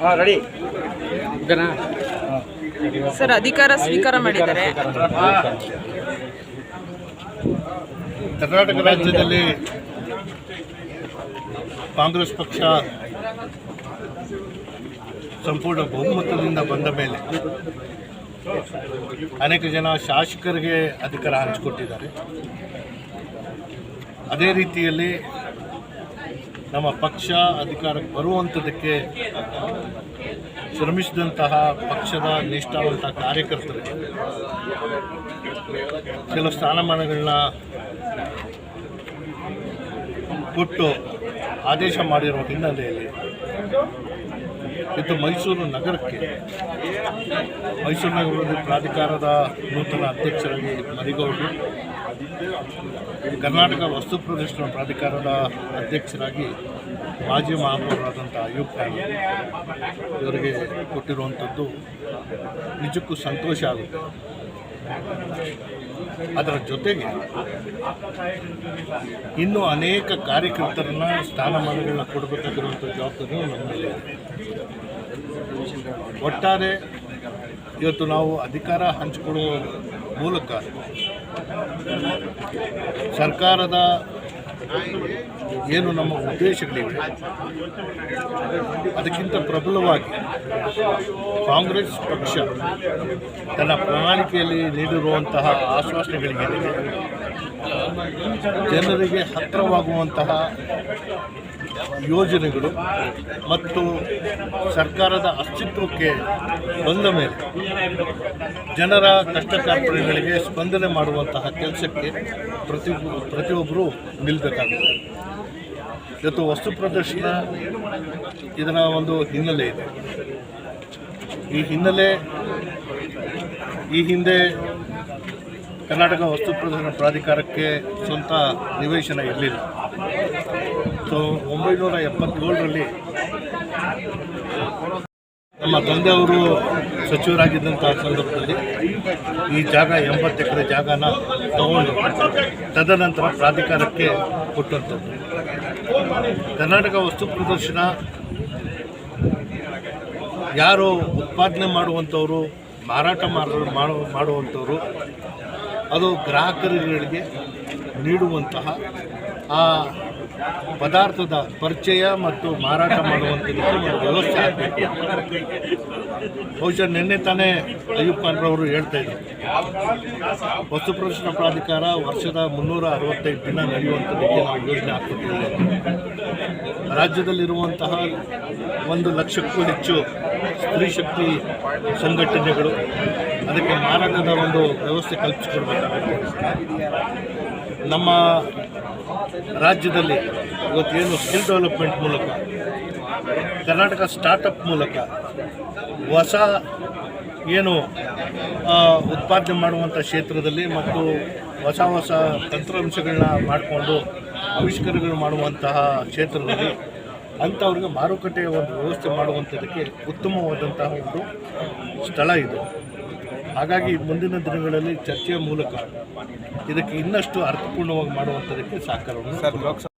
ಹಾಂ ready sir ಅಧಿಕಾರ ಸ್ವೀಕಾರ ಮಾಡಿದ್ದಾರೆ. ಕರ್ನಾಟಕ ರಾಜ್ಯದಲ್ಲಿ ಕಾಂಗ್ರೆಸ್ ಪಕ್ಷ ಸಂಪೂರ್ಣ ಬಹುಮತದಿಂದ ಬಂದ ಮೇಲೆ ಅನೇಕ ಜನ ಶಾಸಕರಿಗೆ ಅಧಿಕಾರ ಹಂಚಿಕೊಟ್ಟಿದ್ದಾರೆ. ಅದೇ ರೀತಿಯಲ್ಲಿ ನಮ್ಮ ಪಕ್ಷ ಅಧಿಕಾರಕ್ಕೆ ಬರುವಂಥದ್ದಕ್ಕೆ ಶ್ರಮಿಸಿದಂತಹ ಪಕ್ಷದ ನಿಷ್ಠಾವಂತ ಕಾರ್ಯಕರ್ತರು. ಕೆಲವು ಸ್ಥಾನಮಾನಗಳನ್ನ ಕೊಟ್ಟು ಆದೇಶ ಮಾಡಿರುವ ಹಿನ್ನೆಲೆಯಲ್ಲಿ ಇದು ಮೈಸೂರು ನಗರಕ್ಕೆ, ಮೈಸೂರು ನಗರದ ಪ್ರಾಧಿಕಾರದ ನೂತನ ಅಧ್ಯಕ್ಷರಾಗಿ ಮರಿಗೌಡರು ಕರ್ನಾಟಕ ವಸ್ತು ಪ್ರದರ್ಶನ ಪ್ರಾಧಿಕಾರದ ಅಧ್ಯಕ್ಷರಾಗಿ ಮಾಜಿ ಮಹಾಪೌರರಾದಂಥ ಖಾನ್ ಇವರಿಗೆ ಕೊಟ್ಟಿರುವಂಥದ್ದು ನಿಜಕ್ಕೂ ಸಂತೋಷ ಆಗುತ್ತೆ. ಅದರ ಜೊತೆಗೆ ಇನ್ನೂ ಅನೇಕ ಕಾರ್ಯಕರ್ತರನ್ನ ಸ್ಥಾನಮಾನಗಳನ್ನ ಕೊಡಬೇಕಾಗಿರುವಂಥ ಜವಾಬ್ದಾರಿ ಒಟ್ಟಾರೆ ಇವತ್ತು ನಾವು ಅಧಿಕಾರ ಹಂಚಿಕೊಡುವ ಮೂಲಕ ಸರ್ಕಾರದ ಏನು ನಮ್ಮ ಉದ್ದೇಶಗಳಿವೆ, ಅದಕ್ಕಿಂತ ಪ್ರಬಲವಾಗಿ ಕಾಂಗ್ರೆಸ್ ಪಕ್ಷ ತನ್ನ ಪ್ರಣಾಳಿಕೆಯಲ್ಲಿ ನೀಡಿರುವಂತಹ ಆಶ್ವಾಸನೆಗಳಿಗೆ ಜನರಿಗೆ ಹತ್ತಿರವಾಗುವಂತಹ ಯೋಜನೆಗಳು ಮತ್ತು ಸರ್ಕಾರದ ಅಸ್ತಿತ್ವಕ್ಕೆ ಬಂದ ಮೇಲೆ ಜನರ ಕಷ್ಟ ಕಾರ್ಪಣೆಗಳಿಗೆ ಸ್ಪಂದನೆ ಮಾಡುವಂತಹ ಕೆಲಸಕ್ಕೆ ಪ್ರತಿ ಪ್ರತಿಯೊಬ್ಬರು ನಿಲ್ಲಬೇಕಾಗುತ್ತೆ ಇವತ್ತು ವಸ್ತು ಪ್ರದರ್ಶನ ಇದರ ಒಂದು ಹಿನ್ನೆಲೆ ಇದೆ. ಈ ಹಿನ್ನೆಲೆ, ಈ ಹಿಂದೆ ಕರ್ನಾಟಕ ವಸ್ತು ಪ್ರದರ್ಶನ ಪ್ರಾಧಿಕಾರಕ್ಕೆ ಸ್ವಂತ ನಿವೇಶನ ಇರಲಿಲ್ಲ. ಸೊ ಒಂಬೈನೂರ ಎಪ್ಪತ್ತೇಳರಲ್ಲಿ ನಮ್ಮ ತಂದೆಯವರು ಸಚಿವರಾಗಿದ್ದಂಥ ಸಂದರ್ಭದಲ್ಲಿ ಈ ಜಾಗ ಎಂಬತ್ತು ಎಕರೆ ಜಾಗನ ತಗೊಂಡು ತದನಂತರ ಪ್ರಾಧಿಕಾರಕ್ಕೆ ಕೊಟ್ಟಂಥದ್ದು. ಕರ್ನಾಟಕ ವಸ್ತು ಪ್ರದರ್ಶನ ಯಾರು ಉತ್ಪಾದನೆ ಮಾಡುವಂಥವರು, ಮಾರಾಟ ಮಾಡ ಮಾಡು, ಮಾಡುವಂಥವರು, ಅದು ಗ್ರಾಹಕರುಗಳಿಗೆ ನೀಡುವಂತಹ ಆ ಪದಾರ್ಥದ ಪರಿಚಯ ಮತ್ತು ಮಾರಾಟ ಮಾಡುವಂಥದ್ದು ವ್ಯವಸ್ಥೆ ಆಗಬೇಕು. ಬಹುಶಃ ನಿನ್ನೆ ತಾನೇ ಅಯ್ಯಪ್ಪ ಖಾನ್ರವರು ಹೇಳ್ತಾ ಇದ್ರು. ವಸ್ತು ಪ್ರದರ್ಶನ ಪ್ರಾಧಿಕಾರ ವರ್ಷದ ಮುನ್ನೂರ ಅರವತ್ತೈದು ದಿನ ನಡೆಯುವಂಥದ್ದಕ್ಕೆ ನಾವು ಯೋಜನೆ ಹಾಕುತ್ತಿದ್ದೇವೆ ರಾಜ್ಯದಲ್ಲಿರುವಂತಹ ಒಂದು ಲಕ್ಷಕ್ಕೂ ಹೆಚ್ಚು ಸ್ತ್ರೀ ಶಕ್ತಿ ಸಂಘಟನೆಗಳು ಅದಕ್ಕೆ ಮಾರಾಟದ ಒಂದು ವ್ಯವಸ್ಥೆ ಕಲ್ಪಿಸಿಕೊಡ್ಬೇಕಾಗುತ್ತೆ. ನಮ್ಮ ರಾಜ್ಯದಲ್ಲಿ ಇವತ್ತೇನು ಸ್ಕಿಲ್ ಡೆವಲಪ್ಮೆಂಟ್ ಮೂಲಕ, ಕರ್ನಾಟಕ ಸ್ಟಾರ್ಟಪ್ ಮೂಲಕ ಹೊಸ ಏನು ಉತ್ಪಾದನೆ ಮಾಡುವಂಥ ಕ್ಷೇತ್ರದಲ್ಲಿ ಮತ್ತು ಹೊಸ ಹೊಸ ತಂತ್ರಾಂಶಗಳನ್ನ ಮಾಡಿಕೊಂಡು ಆವಿಷ್ಕಾರಗಳು ಮಾಡುವಂತಹ ಕ್ಷೇತ್ರದಲ್ಲಿ ಅಂಥವ್ರಿಗೆ ಮಾರುಕಟ್ಟೆಯ ಒಂದು ವ್ಯವಸ್ಥೆ ಮಾಡುವಂಥದ್ದಕ್ಕೆ ಉತ್ತಮವಾದಂತಹ ಒಂದು ಸ್ಥಳ ಇದು. ಹಾಗಾಗಿ ಮುಂದಿನ ದಿನಗಳಲ್ಲಿ ಚರ್ಚೆಯ ಮೂಲಕ ಇದಕ್ಕೆ ಇನ್ನಷ್ಟು ಅರ್ಥಪೂರ್ಣವಾಗಿ ಮಾಡುವಂಥದಕ್ಕೆ ಸಹಕಾರವನ್ನು ಸರ್ ಲೋಕಸಭೆ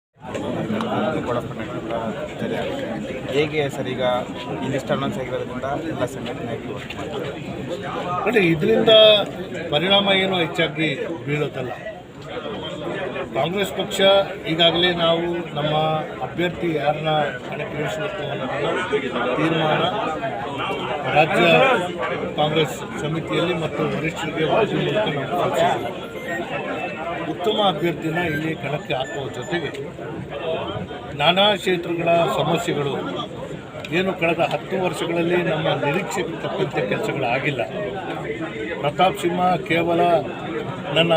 ಹೇಗೆ ಸರ್ ಈಗ ಇಂದಿಷ್ಟು ಅನೌನ್ಸ್ ಆಗಿರೋದ್ರಿಂದ ಎಲ್ಲ ಸಂಘಟನೆಯಾಗಿ ಮಾಡ್ತಾರೆ. ನೋಡಿ ಇದರಿಂದ ಪರಿಣಾಮ ಏನು ಹೆಚ್ಚಾಗಿ ಬೀಳೋದಲ್ಲ ಕಾಂಗ್ರೆಸ್ ಪಕ್ಷ ಈಗಾಗಲೇ ನಾವು ನಮ್ಮ ಅಭ್ಯರ್ಥಿ ಯಾರನ್ನ ಕಣಕ್ಕಿಳಿಸಬೇಕು ಅನ್ನೋದನ್ನು ತೀರ್ಮಾನ ರಾಜ್ಯ ಕಾಂಗ್ರೆಸ್ ಸಮಿತಿಯಲ್ಲಿ ಮತ್ತು ವರಿಷ್ಠರಿಗೆ ವರದಿ ಮೂಲಕ ನಾವು. ಉತ್ತಮ ಅಭ್ಯರ್ಥಿನ ಇಲ್ಲಿ ಕಣಕ್ಕೆ ಹಾಕುವ ಜೊತೆಗೆ ನಾನಾ ಕ್ಷೇತ್ರಗಳ ಸಮಸ್ಯೆಗಳು, ಏನು ಕಳೆದ ಹತ್ತು ವರ್ಷಗಳಲ್ಲಿ ನಮ್ಮ ನಿರೀಕ್ಷೆಗೆ ತಕ್ಕಂತೆ ಕೆಲಸಗಳಾಗಿಲ್ಲ. ಪ್ರತಾಪ್ ಸಿಂಹ ಕೇವಲ ನನ್ನ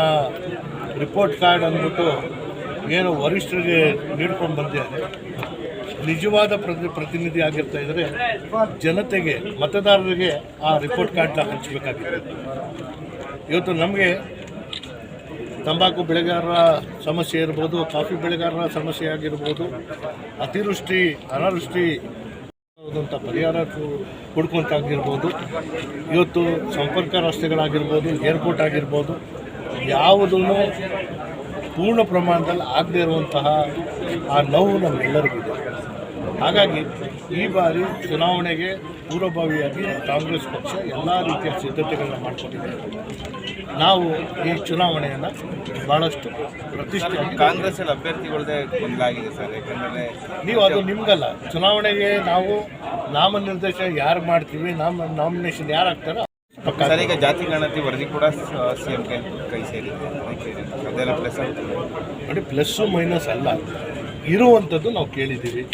ರಿಪೋರ್ಟ್ ಕಾರ್ಡ್ ಅಂದ್ಬಿಟ್ಟು ಏನು ವರಿಷ್ಠರಿಗೆ ನೀಡ್ಕೊಂಡು ಬಂದಿದ್ದಾರೆ. ನಿಜವಾದ ಪ್ರತಿ, ಪ್ರತಿನಿಧಿ ಆಗಿರ್ತಾ ಇದ್ದರೆ ಜನತೆಗೆ, ಮತದಾರರಿಗೆ ಆ ರಿಪೋರ್ಟ್ ಕಾರ್ಡ್ನ ಹಂಚಬೇಕಾಗಿದೆ ಇವತ್ತು ನಮಗೆ ತಂಬಾಕು ಬೆಳೆಗಾರರ ಸಮಸ್ಯೆ ಇರ್ಬೋದು, ಕಾಫಿ ಬೆಳೆಗಾರರ ಸಮಸ್ಯೆ ಆಗಿರ್ಬೋದು, ಅತಿವೃಷ್ಟಿ, ಅನಾವೃಷ್ಟಿ ಆದಂಥ ಪರಿಹಾರ ಕೊಡ್ಕೊಂತಾಗಿರ್ಬೋದು ಇವತ್ತು ಸಂಪರ್ಕ ರಸ್ತೆಗಳಾಗಿರ್ಬೋದು, ಏರ್ಪೋರ್ಟ್ ಆಗಿರ್ಬೋದು ಯಾವುದೂ ಪೂರ್ಣ ಪ್ರಮಾಣದಲ್ಲಿ ಆಗದೇ ಇರುವಂತಹ ಆ ನೋವು ನಮ್ಮೆಲ್ಲರಿಗಿದೆ. ಹಾಗಾಗಿ ಈ ಬಾರಿ ಚುನಾವಣೆಗೆ ಪೂರ್ವಭಾವಿಯಾಗಿ ಕಾಂಗ್ರೆಸ್ ಪಕ್ಷ ಎಲ್ಲ ರೀತಿಯ ಸಿದ್ಧತೆಗಳನ್ನ ಮಾಡಿಕೊಂಡಿದೆ ನಾವು ಈ ಚುನಾವಣೆಯನ್ನು ಭಾಳಷ್ಟು ಪ್ರತಿಷ್ಠೆಯಾಗಿ ಕಾಂಗ್ರೆಸ್ಸಲ್ಲಿ ಅಭ್ಯರ್ಥಿಗಳದೇ ಒಂದಾಗಿದೆ ಸರ್ ಯಾಕಂದರೆ ನೀವು ಅದು ನಿಮಗಲ್ಲ ಚುನಾವಣೆಗೆ ನಾವು ನಾಮನಿರ್ದೇಶನ ಯಾರು ಮಾಡ್ತೀವಿ ನಾಮ ನಾಮಿನೇಷನ್ ಯಾರು ಆಗ್ತಾರೋ ಸರ್ ಈಗ ಜಾತಿ ಗಣತಿ ವರದಿ ಕೂಡ ಸಿ ಎಂ ಕೈ ಕೈ ಸೇರಿದೆ. ಅದೆಲ್ಲ ಪ್ಲಸ್ ನೋಡಿ ಪ್ಲಸ್ಸು ಮೈನಸ್ ಅಲ್ಲ ಇರುವಂಥದ್ದು ನಾವು ಕೇಳಿದ್ದೀವಿ.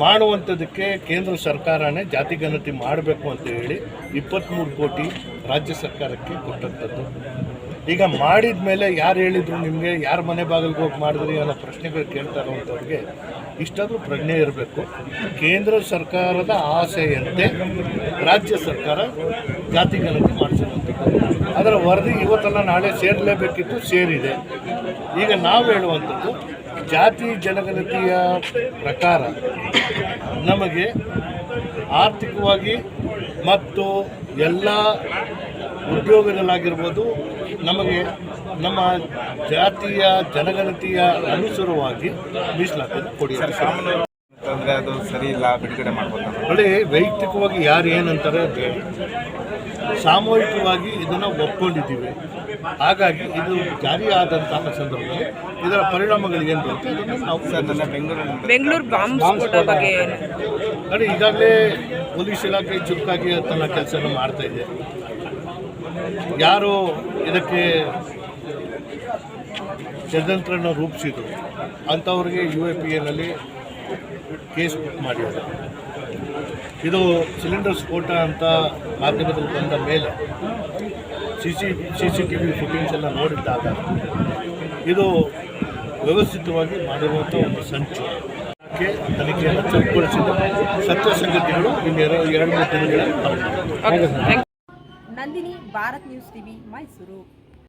ಮಾಡುವಂಥದ್ದಕ್ಕೆ ಕೇಂದ್ರ ಸರ್ಕಾರನೇ ಜಾತಿ ಗಣತಿ ಮಾಡಬೇಕು ಅಂತ ಹೇಳಿ ಇಪ್ಪತ್ತ್ಮೂರು ಕೋಟಿ ರಾಜ್ಯ ಸರ್ಕಾರಕ್ಕೆ ಕೊಟ್ಟಂಥದ್ದು. ಈಗ ಮಾಡಿದ ಮೇಲೆ ಯಾರು ಹೇಳಿದ್ರು ನಿಮಗೆ, ಯಾರ ಮನೆ ಬಾಗಿಲಿಗೆ ಹೋಗಿ ಮಾಡಿದ್ರಿ ಅನ್ನೋ ಪ್ರಶ್ನೆಗಳು ಕೇಳ್ತಾ ಇರುವಂಥವ್ರಿಗೆ ಇಷ್ಟಾದರೂ ಪ್ರಜ್ಞೆ ಇರಬೇಕು. ಕೇಂದ್ರ ಸರ್ಕಾರದ ಆಸೆಯಂತೆ ರಾಜ್ಯ ಸರ್ಕಾರ ಜಾತಿ ಗಣತಿ ಮಾಡಿಸಿರುವಂಥದ್ದು ಅದರ ವರದಿ ಇವತ್ತಲ್ಲ, ನಾಳೆ ಸೇರಲೇಬೇಕಿತ್ತು, ಸೇರಿದೆ. ಈಗ ನಾವು ಹೇಳುವಂಥದ್ದು ಜಾತಿ ಜನಗಣತಿಯ ಪ್ರಕಾರ ನಮಗೆ ಆರ್ಥಿಕವಾಗಿ ಮತ್ತು ಎಲ್ಲ ಉದ್ಯೋಗದಲ್ಲಾಗಿರ್ಬೋದು ನಮಗೆ ನಮ್ಮ ಜಾತಿಯ ಜನಗಣತಿಯ ಅನುಸಾರವಾಗಿ ಮೀಸಲಾತಿ ಕೊಡಿ ಅಂತಂದರೆ ಅದು ಸರಿ ಇಲ್ಲ ಬಿಡುಗಡೆ ಮಾಡ್ಬೋದು. ನೋಡಿ ವೈಯಕ್ತಿಕವಾಗಿ ಯಾರು ಏನಂತಾರೆ ಸಾಮೂಹಿಕವಾಗಿ ಇದನ್ನು ಒಪ್ಕೊಂಡಿದ್ದೀವಿ. ಹಾಗಾಗಿ ಇದು ಜಾರಿ ಆದಂತಹ ಸಂದರ್ಭದಲ್ಲಿ ಇದರ ಪರಿಣಾಮಗಳು ಏನು ಬರುತ್ತೆ ಅದನ್ನು ನಾವು ಸರ್ ನನ್ನ ಬೆಂಗಳೂರಿನಲ್ಲಿ ಬೆಂಗಳೂರು ಬಾಂಬ್ ಬಗ್ಗೆ ನೋಡಿ ಈಗಾಗಲೇ ಪೊಲೀಸ್ ಇಲಾಖೆ ಚುರುಕಾಗಿ ತನ್ನ ಕೆಲಸವನ್ನು ಮಾಡ್ತಾ ಇದೆ. ಯಾರು ಇದಕ್ಕೆ ಷಡ್ಯಂತ್ರನ ರೂಪಿಸಿದ್ರು ಅಂಥವ್ರಿಗೆ ಯು ಎ ಪಿ ಎನಲ್ಲಿ ಕೇಸ್ ಬುಕ್ ಮಾಡಿದ್ದಾರೆ ಇದು ಸಿಲಿಂಡರ್ ಸ್ಫೋಟ ಅಂತ ಮಾಧ್ಯಮದಲ್ಲಿ ಬಂದ ಮೇಲೆ C C C C T V footage ಎಲ್ಲ ನೋಡಿದ್ದಾಗ ಇದು ವ್ಯವಸ್ಥಿತವಾಗಿ ಮಾಡಿರುವಂಥ ಒಂದು ಸಂಚು. ತನಿಖೆಯನ್ನು ಚುರುಕುಗೊಳಿಸಿದ ಸತ್ಯ ಸಂಗತಿಗಳು ಇನ್ನೆರಡು ಎರಡು ಮೂರು ದಿನಗಳಲ್ಲಿ. Nandini Bharat news TV Mysuru.